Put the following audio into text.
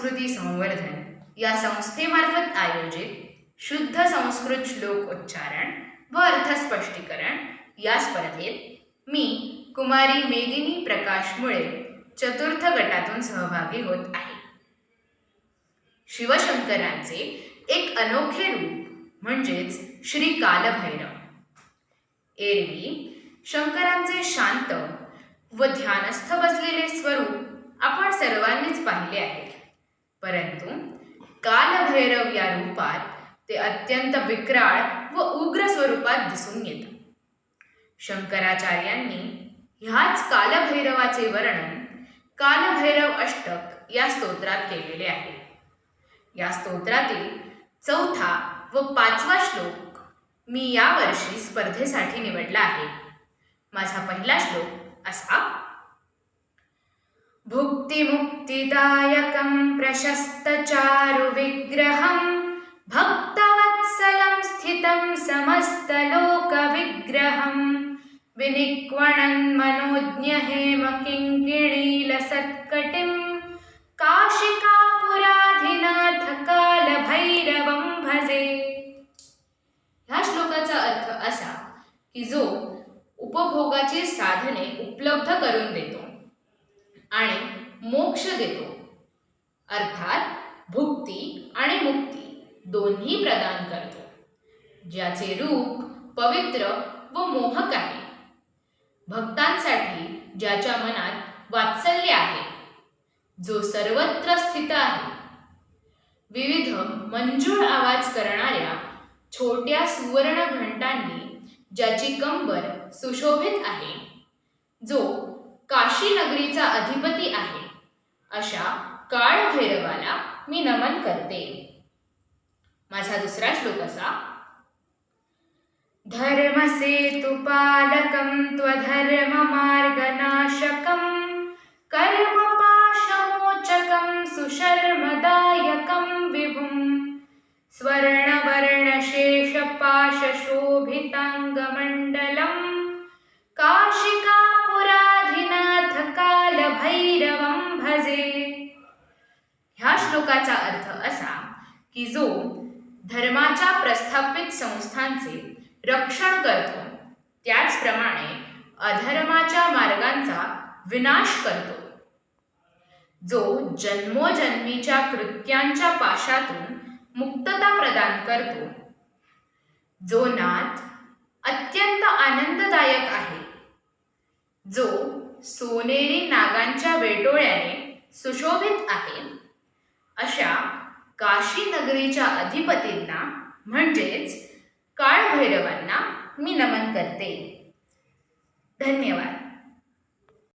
संस्कृती संवर्धन या संस्थेमार्फत आयोजित शुद्ध संस्कृत श्लोक उच्चारण व अर्थस्पष्टीकरण या स्पर्धेत मी कुमारी मेदिनी प्रकाश मुळे चतुर्थ गटातून सहभागी होत आहे. शिवशंकरांचे एक अनोखे रूप म्हणजेच श्री कालभैरव. एरवी शंकरांचे शांत व ध्यानस्थ बसलेले स्वरूप आपण सर्वांनीच पाहिले आहे परंतु कालभैरव या रूपात ते अत्यंत विक्राळ व उग्र स्वरूपात दिसून येतं. शंकराचार्यांनी ह्याच कालभैरवाचे वर्णन कालभैरव अष्टक या स्तोत्रात केलेले आहे. या स्तोत्रातील चौथा व पाचवा श्लोक मी यावर्षी स्पर्धेसाठी निवडला आहे. माझा पहिला श्लोक असा भुक्तिमुक्तिदायकं प्रशस्तचारुविग्रहं भक्तवत्सलं स्थितं समस्तलोकविग्रहं। विनिक्वणन्मनोज्ञहेमकिङ्किणीलसत्कटिं काशिकापुराधिनाथ कालभैरवं भजे। ह्या श्लोकाचा अर्थ असा की जो उपभोगाची साधने उपलब्ध करून देतो आणि मोक्ष देतो. अर्थात भुक्ती आणि मुक्ती दोन्ही प्रदान करतो. ज्याचे रूप पवित्र व मोहक आहे. भक्तांसाठी ज्याच्या मनात वात्सल्य आहे जो सर्वत्र स्थित आहे. विविध मंजूळ आवाज करणाऱ्या छोट्या सुवर्ण घंटांनी ज्याची कंबर सुशोभित आहे जो काशी नगरीचा अधिपती आहे. अशा काळभैरवाला मी नमन करते. माझा दुसरा श्लोक असा. धर्मसेतुपालकं त्वधर्ममार्गनाशकं श्लोकाचा अर्थ असा की जो धर्माच्या प्रस्थापित संस्थांचे रक्षण करतो त्याचप्रमाणे अधर्माच्या मार्गांचा विनाश करतो. जो जन्मोजन्मीच्या कृत्यांच्या पाशातून मुक्तता प्रदान करतो जो नाथ अत्यंत आनंददायक आहे जो सोनेरी नागांच्या वेटोळ्याने सुशोभित आहे अशा काशी नगरीच्या अधिपतींना म्हणजेच काळभैरवांना मी नमन करते. धन्यवाद.